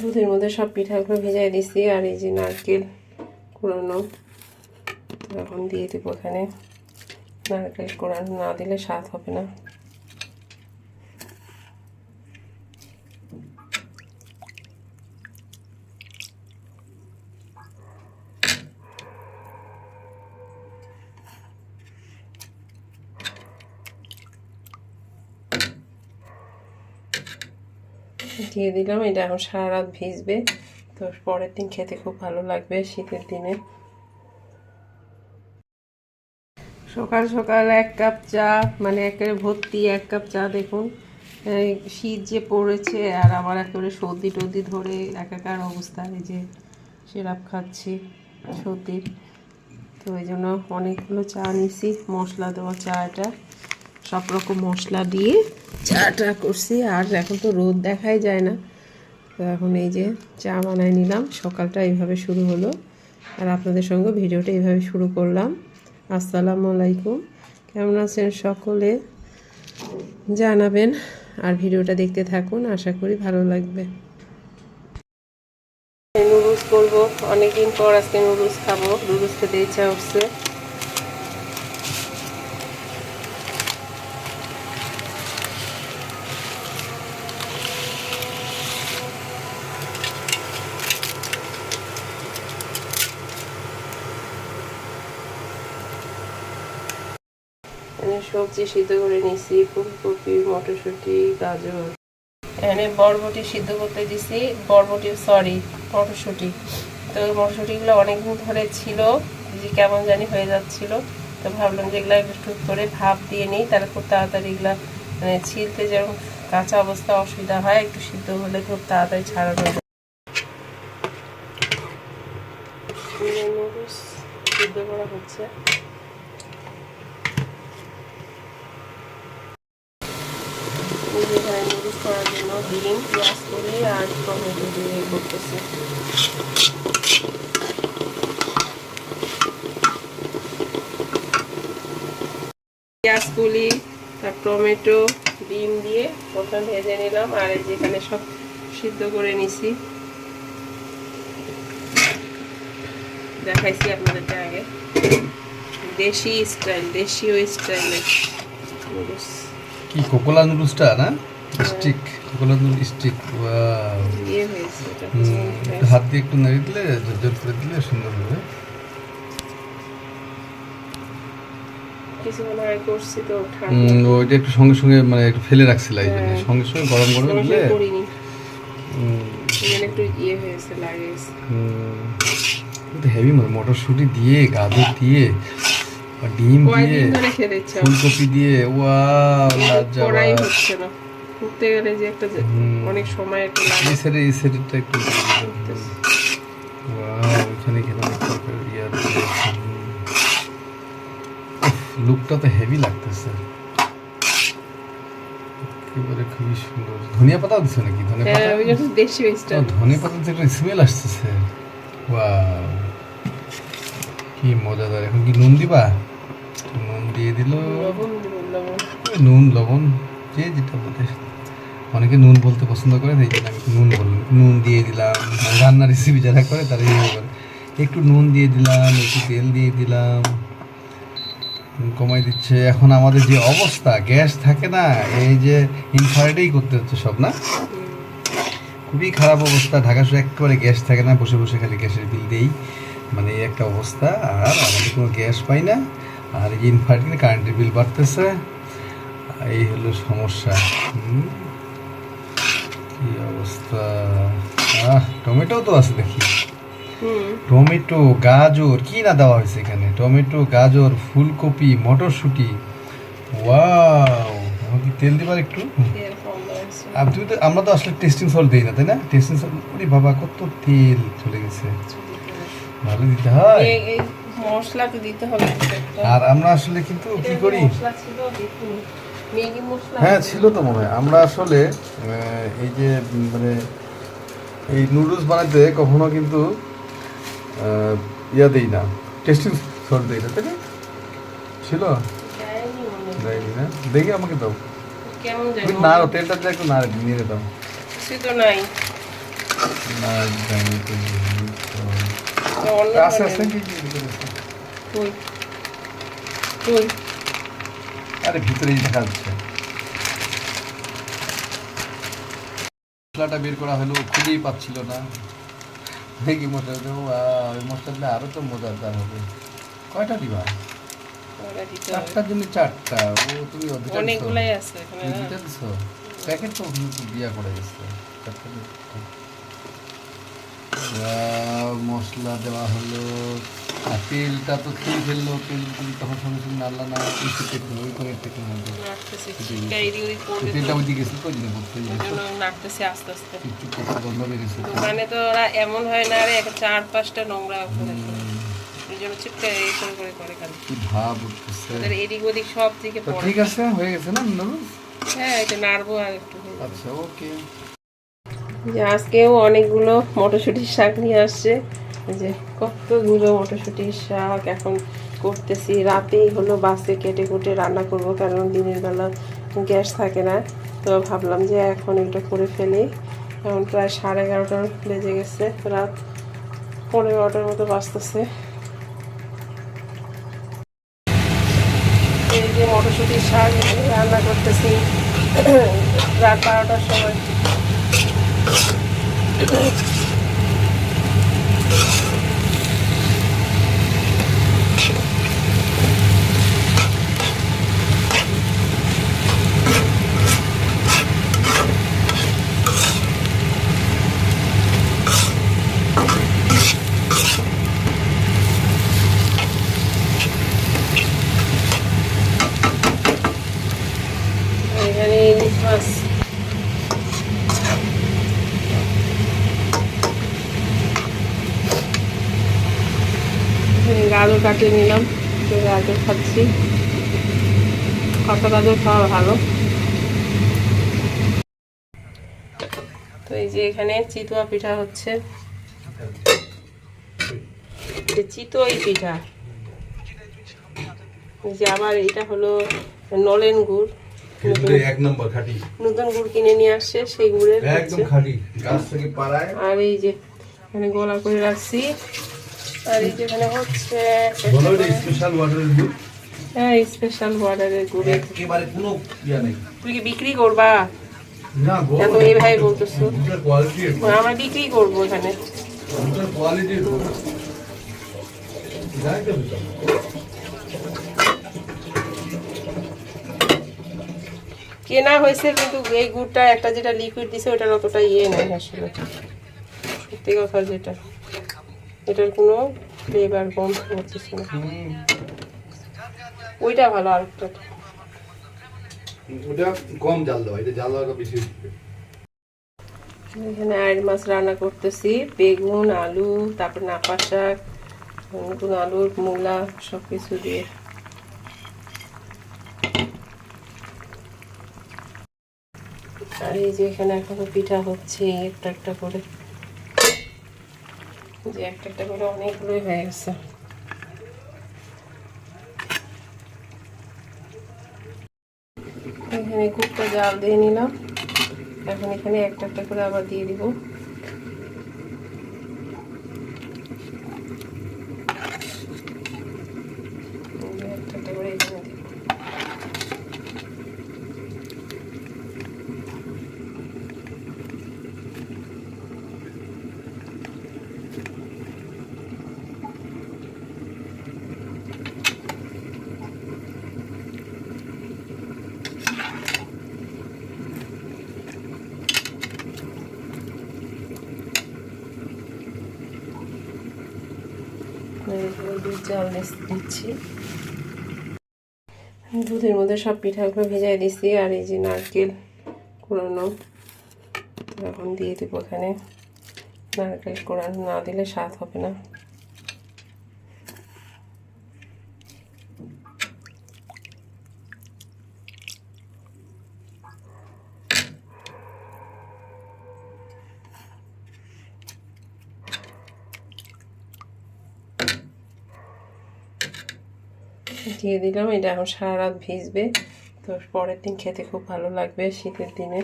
দুধের মধ্যে সব পিঠাগুলো ভেজাই দিছি আর এই যে নারকেল কুড়ানো। এখন দিয়ে দিব এখানে। নারকেল কোড়ানো না দিলে স্বাদ হবে না। দিয়ে দিলাম। এটা এখন সারা রাত ভিজবে। তো পরের দিন খেতে খুব ভালো লাগবে শীতের দিনে। সকাল সকাল এক কাপ চা মানে একেবারে ভর্তি এক কাপ চা দেখুন। শীত যে পড়েছে আর আমার একেবারে সর্দি টর্দি ধরে একাকার অবস্থা, এই যে সিরাপ খাচ্ছি সর্দির। তো ওই জন্য অনেকগুলো চা নিছি। মশলা দেওয়া চা এটা। সব রকম মশলা দিয়ে চাটা করছি, আর এখন তো রোদ দেখাই যায় না। তো এখন এই যে চা বানাই নিলাম, সকালটা এইভাবে শুরু হলো। আর আপনাদের সঙ্গে ভিডিওটা এইভাবে শুরু করলাম। আসসালামু আলাইকুম। কেমন আছেন সকলে? জানাবেন। আর ভিডিওটা দেখতে থাকুন, আশা করি ভালো লাগবে। নুডলস করব অনেকদিন পর আজকে নুডলস খাব। নুডলস খেতে ইচ্ছা উঠছে সবজি সিদ্ধ করে নিছি ফুলকপি মটরশুঁটি গাজর। এখানে বরবটি সিদ্ধ করতে দিছি বরবটি সরি মটরশুঁটি। তো মটরশুঁটিগুলো অনেকদিন ধরে ছিল যে কেমন জানি হয়ে যাচ্ছিল। তো ভাবলাম যে এগুলো একটু করে ভাপ দিয়ে নিই তাহলে খুব তাড়াতাড়ি এগুলো মানে ছিলতে যেরকম কাঁচা অবস্থা অসুবিধা হয় একটু সিদ্ধ হলে খুব তাড়াতাড়ি ছাড়ানো যায়। সিদ্ধ করা হচ্ছে। এখানে নুডলস করার জন্য ডিম পেঁয়াজ করি আর টমেটো দিয়ে করতেছি টমেটো ডিম দিয়ে প্রথম ভেজে নিলাম, আর যেখানে সব সিদ্ধ করে নিছি। দেখাইছি আপনাদেরকে আগে। দেশি স্টাইল, দেশীয় নুডলস কি কোকোলা নুডলসটা না? স্টিক কোকোলা নুডল স্টিক ইয়ে হয়েছে হাত দিয়ে একটু নেড়ে দিলে জোর করে দিলে সুন্দর হবে। ওইটা একটু সঙ্গে সঙ্গে মানে একটু ফেলে রাখছিল এই জন্য। সঙ্গে সঙ্গে গরম গরম দিলে একটু ইয়ে হয়েছে হেভি মানে মটরশুঁটি দিয়ে গাজর দিয়ে ডিম দিয়ে ফুলকপি দিয়ে ওয়া লাজবাব করাই হচ্ছে না। করতে গেলে যে একটা অনেক সময় একটা লাগে। এই সাইডে এই সাইডেরটা একটু ওয়াও এখানে ইয়ার লুকটা তো হেভি লাগতেছে। একেবারে খুবই সুন্দর। ধনিয়া পাতাও দিচ্ছে নাকি? ধনিয়া হ্যাঁ পাতা? ওই জন্য দেশি ও, ধনিয়া পাতা থেকে স্মেল আসতেছে। ওয়াও। কি মজাদার। এখন কি নুন দিবা? নুন দিয়ে দিল। নুন, লবণ, যে যেটা বলে। অনেকে নুন বলতে পছন্দ করে এই জন্য আমি নুন বললাম। নুন দিয়ে দিলাম, রান্নার রেসিপি যারা করে তারা এইভাবে করে। একটু নুন দিয়ে দিলাম, একটু তেল দিয়ে দিলাম। কমাই দিচ্ছে। এখন আমাদের যে অবস্থা, গ্যাস থাকে না, এই যে ইনফ্রারেডেই করতে হচ্ছে সব, না? খুবই খারাপ অবস্থা। ঢাকা শহরে একেবারে গ্যাস থাকে না, বসে বসে খালি গ্যাসের বিল দেই। মানে এই একটা অবস্থা। আর আমাদের কোনো গ্যাস পাই না। আর এই ইনভার্টারে কারেন্টের বিল বাড়তেছে। এই হলো সমস্যা। কি অবস্থা? আহ টমেটো তো আছে দেখি। টমেটো গাজর কি না দেওয়া হয়েছে এখানে? টমেটো গাজর ফুলকপি মটরশুঁটি। ওয়াও! কি তেল দিবার একটু। আর তুমি তো আমরা তো আসলে টেস্টিং সল্ট দিই না তাই না? টেস্টিং সল্ট ওরে বাবা কত তেল চলে গেছে। ভালো দিতে হয়। মশলা তো দিতে হবে আর আমরা আসলে কিন্তু কি করি? মশলা ছিল দেখুন ম্যাগি মশলা হ্যাঁ ছিল। তো মনে হয়। আমরা আসলে এই যে মানে এই নুডলস বানাতে কখনো কিন্তু ইয়া দিই না। টেস্টিং সল্ট দিই না তাই না? ছিল? দেয়নি না? দেখি আমাকে দাও। কেমন জানি তুমি তেলটা দিয়ে একটু নাড়ে নিয়ে দাও। তো নাই। নাচ গানে তো। জিনিস, তো- তো অন্য আছে আছে কি? কই কই আরে ভিতরেই দেখা যাচ্ছে। মশলাটা বের করা হলো খুঁজেই পাচ্ছিল না। দেখি মশলা দেবো ওই মশলাটা আরও তো মজাদার হবে। কয়টা দিবা। চারটার জন্য চারটা। ও তুমি অনেকগুলাই আছে দুইটা দিছো? প্যাকেট তো দিয়া করে গেছে চারটা মশলা দেওয়া হলো আর তেলটা তো খেয়ে ফেলল তেল তখন সঙ্গে সঙ্গে নাড়লা না টেকনো ওই করে টেকনো তেলটা তো পড়তে গেছে আস্তে আস্তে। একটু পেটে গন্ধ বেরিয়েছে। দোকানে তো ওরা এমন হয় না রে চার পাঁচটা নোংরা করে এই জন্য চিটকা এই করে করে করে খালি। কি ভাব উঠতেছে। এদিক ওদিক সব দিকে ঠিক আছে হয়ে গেছে না হ্যাঁ এটা নাড়বো আর একটু আচ্ছা ওকে। আজকেও অনেকগুলো মটরশুঁটির শাক নিয়ে আসছে। যে কতগুলো মটরশুঁটির শাক এখন করতেছি। রাতেই হলো বাসে কেটে কুটে রান্না করব, কারণ দিনের বেলা গ্যাস থাকে না। তো ভাবলাম যে এখন এটা করে ফেলি। এখন প্রায় সাড়ে এগারোটার বেজে গেছে, রাত পনেরো বারোটার মতো বাঁচতেছে এই যে মটরশুঁটির শাক রান্না করতেছি। রাত বারোটার সময়। এখানে ইলিশ মাছ গাজর কাটিয়ে নিলাম গাজর খাচ্ছি। কত গাজর খাওয়া ভালো। তো এই যে এখানে চিতোয়া পিঠা হচ্ছে। চিতই পিঠা। যে আবার এটা হলো নলেন গুড়। এক নম্বর খাটি। নতুন গুড় কিনে নিয়ে আসছে সেই গুড়ের একদম হচ্ছে। গাছ থেকে পাড়ায়। আর এই যে এখানে গোলা করে রাখছি। আর এই যে এখানে হচ্ছে বলো এটা স্পেশাল ওয়াটারের দুধ হ্যাঁ স্পেশাল ওয়াটারের গুড়। একেবারে কোনো ইয়া নেই। তুই কি বিক্রি করবা? না গো এত এইভাবে বলতেছো। আমরা বিক্রি করব এখানে। যাই তো কেনা হয়েছে কিন্তু এই গুড়টা একটা যেটা লিকুইড দিছে ওটার অতটা ইয়ে নেই। আসলে। সত্যি কথা যেটা। এটার কোনো ফ্লেভার গন্ধ হচ্ছে না। ওইটা ভালো আরেকটা। ওটা কম জাল দেওয়া এটা জাল বেশি এখানে আয়ের মাছ রান্না করতেছি বেগুন আলু তারপর নাপা শাক নতুন আলুর মূলা সব কিছু দিয়ে। আর এই যে এখানে এখনও পিঠা হচ্ছে, একটা একটা করে। যে একটা একটা করে অনেকগুলোই হয়ে গেছে। এখানে কুকটা জাল দিয়ে নিলাম। এখন এখানে একটা একটা করে আবার দিয়ে দিব। একটা একটা করে এখানে দুধ জাল দিচ্ছি। দুধের মধ্যে সব পিঠাগুলো ভেজাই দিচ্ছি আর এই যে নারকেল কোরানো এখন দিয়ে দেবো এখানে। নারকেল কোড়ানো না দিলে স্বাদ হবে না। দিয়ে দিলাম। এটা এখন সারা রাত ভিজবে। তো পরের দিন খেতে খুব ভালো লাগবে শীতের দিনে।